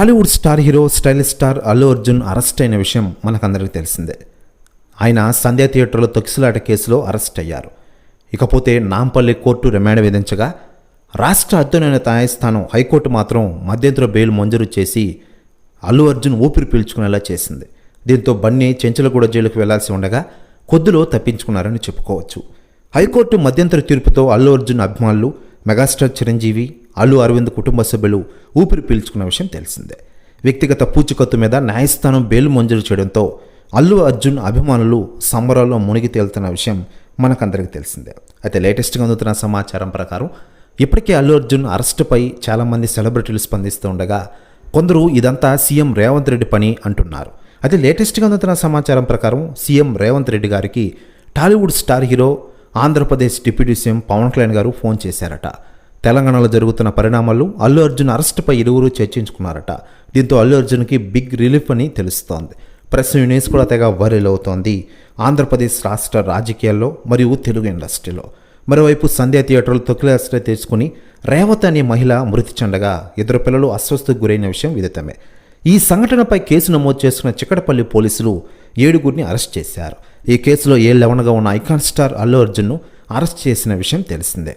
Tollywood star hero stylish star Allu Arjun arrest అయిన విషయం మనకందరికీ తెలిసిందే. ఆయన సంధ్యా థియేటర్లో తొక్కిసలాట కేసులో అరెస్ట్ అయ్యారు. ఇకపోతే నాంపల్లి కోర్టు రిమాండ్ విధించగా రాష్ట్ర అత్యున్నత న్యాయస్థానం హైకోర్టు మాత్రం మధ్యంతర బెయిల్ మంజూరు చేసి అల్లు అర్జున్ ఊపిరి పీల్చుకునేలా చేసింది. దీంతో బన్నీ చెంచలగూడ జైలుకు వెళ్ళాల్సి ఉండగా కొద్దిలో తప్పించుకున్నారని చెప్పుకోవచ్చు. హైకోర్టు మధ్యంతర తీర్పుతో అల్లు అర్జున్ అభిమానులు మెగాస్టార్ చిరంజీవి అల్లు అరవింద్ కుటుంబ సభ్యులు ఊపిరి పీల్చుకున్న విషయం తెలిసిందే. వ్యక్తిగత పూచికత్తు మీద న్యాయస్థానం బెయిల్ మంజూరు చేయడంతో అల్లు అర్జున్ అభిమానులు సంబరాల్లో మునిగి తేలుతున్న విషయం మనకందరికీ తెలిసిందే. అయితే లేటెస్ట్గా అందుతున్న సమాచారం ప్రకారం ఇప్పటికే అల్లు అర్జున్ అరెస్టుపై చాలామంది సెలబ్రిటీలు స్పందిస్తూ ఉండగా కొందరు ఇదంతా సీఎం రేవంత్ రెడ్డి పని అంటున్నారు. అయితే లేటెస్ట్గా అందుతున్న సమాచారం ప్రకారం సీఎం రేవంత్ రెడ్డి గారికి Tollywood star hero Andhra Pradesh deputy CM Pawan Kalyan గారు ఫోన్ చేశారట. తెలంగాణలో జరుగుతున్న పరిణామాలు అల్లు అర్జున్ అరెస్టుపై ఇరువురు చర్చించుకున్నారట. దీంతో అల్లు అర్జున్కి బిగ్ రిలీఫ్ అని తెలుస్తోంది. ప్రెస్ న్యూస్ కూడా తెగ వైరల్ అవుతోంది. ఆంధ్రప్రదేశ్ రాష్ట్ర రాజకీయాల్లో మరియు తెలుగు ఇండస్ట్రీలో. మరోవైపు సంధ్యా థియేటర్లు తొక్కిలాస్ట్రే తెచ్చుకుని రేవత్ అనే మహిళ మృతి చెందగా ఇద్దరు పిల్లలు అస్వస్థకు గురైన విషయం విదితమే. ఈ సంఘటనపై కేసు నమోదు చేసుకున్న చిక్కడపల్లి పోలీసులు ఏడుగురిని అరెస్ట్ చేశారు. ఈ కేసులో ఏ లెవెన్గా ఉన్న ఐకాన్ స్టార్ అల్లు అర్జున్ను అరెస్ట్ చేసిన విషయం తెలిసిందే.